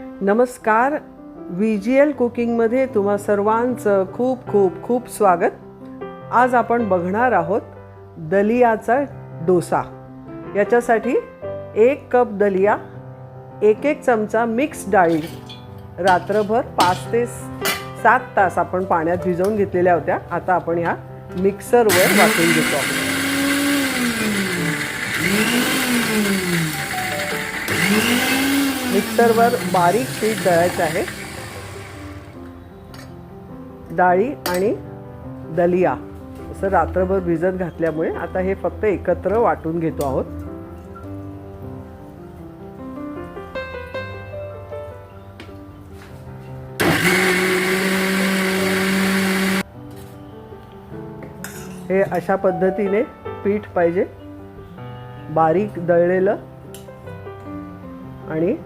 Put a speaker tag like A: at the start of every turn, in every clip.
A: नमस्कार V G L कुकिंगमध्ये तुम्हा सर्वांचं खूप खूप खूप स्वागत. आज आपण बघणार आहोत दलियाचा डोसा. याच्यासाठी एक कप दलिया एक एक चमचा मिक्स डाळी. रात्रभर पाच ते सात तास आपण पाण्यात भिजवून घेतलेल्या होत्या. आता आपण ह्या मिक्सरवर वाटून घेतो. मिक्सरवर बारीक पीठ दळायचं आहे. डाळी आणि दलिया असं रात्रभर भिजत घातल्यामुळे आता हे फक्त एकत्र वाटून घेतो आहोत. हे अशा पद्धतीने पीठ पाहिजे. बारीक दळलेलं आणि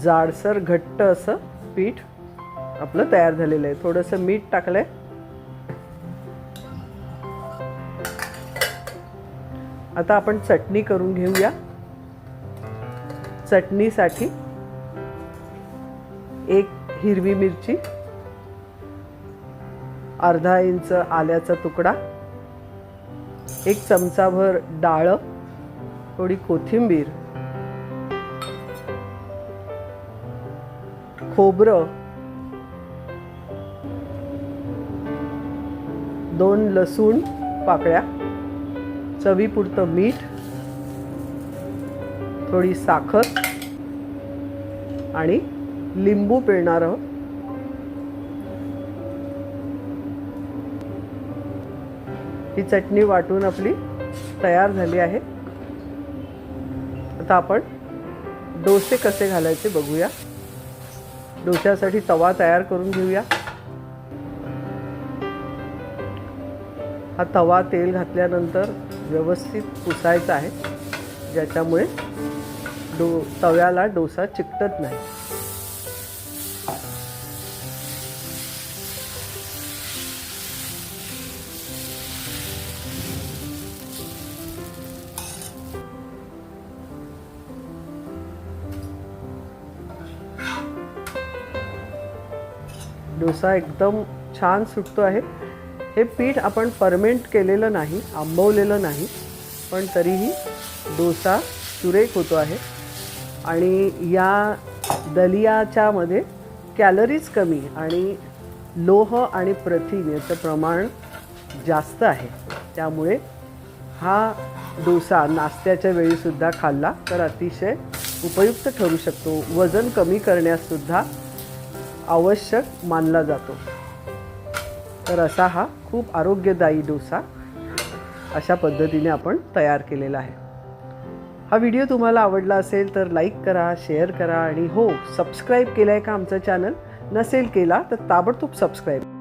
A: जाडसर घट्ट असं पीठ आपलं तयार झालेलं आहे. थोडंसं मीठ टाकलंय. आता आपण चटणी करून घेऊया. चटणीसाठी एक हिरवी मिरची अर्धा इंच आल्याचा तुकडा एक चमचाभर डाळ थोडी कोथिंबीर खोबरं. दोन लसूण पाकळ्या. चवीपुरतं मीठ. थोडी साखर. आणि लिंबू पिळणार आहोत. ही चटणी वाटून आपली तयार झाली आहे. आता आपण डोसे कसे घालायचे बघूया. डोश्यासाठी तवा तयार करून घेऊया. हा तवा तेल घातल्यानंतर व्यवस्थित पुसायचा आहे ज्याच्यामुळे डो तव्याला डोसा चिकटत नाही. डोसा एकदम छान सुटतो आहे. हे पीठ आपण फर्मेंट केलेलं नाही आंबवलेलं नाही पण तरीही डोसा सुरेख होतो आहे. आणि या दलियाच्यामध्ये कॅलरीज कमी आणि लोह आणि प्रथिन याचं प्रमाण जास्त आहे. त्यामुळे हा डोसा नाश्त्याच्या वेळीसुद्धा खाल्ला तर अतिशय उपयुक्त ठरू शकतो. वजन कमी करण्याससुद्धा आवश्यक मानला जातो. तर असा हा खूप आरोग्यदायी डोसा अशा पद्धतीने आपण तयार केलेला आहे. हा व्हिडिओ तुम्हाला आवडला असेल तर लाईक करा शेअर करा आणि हो सबस्क्राईब केलं आहे का आमचं चॅनल? नसेल केला तर ताबडतोब सबस्क्राईब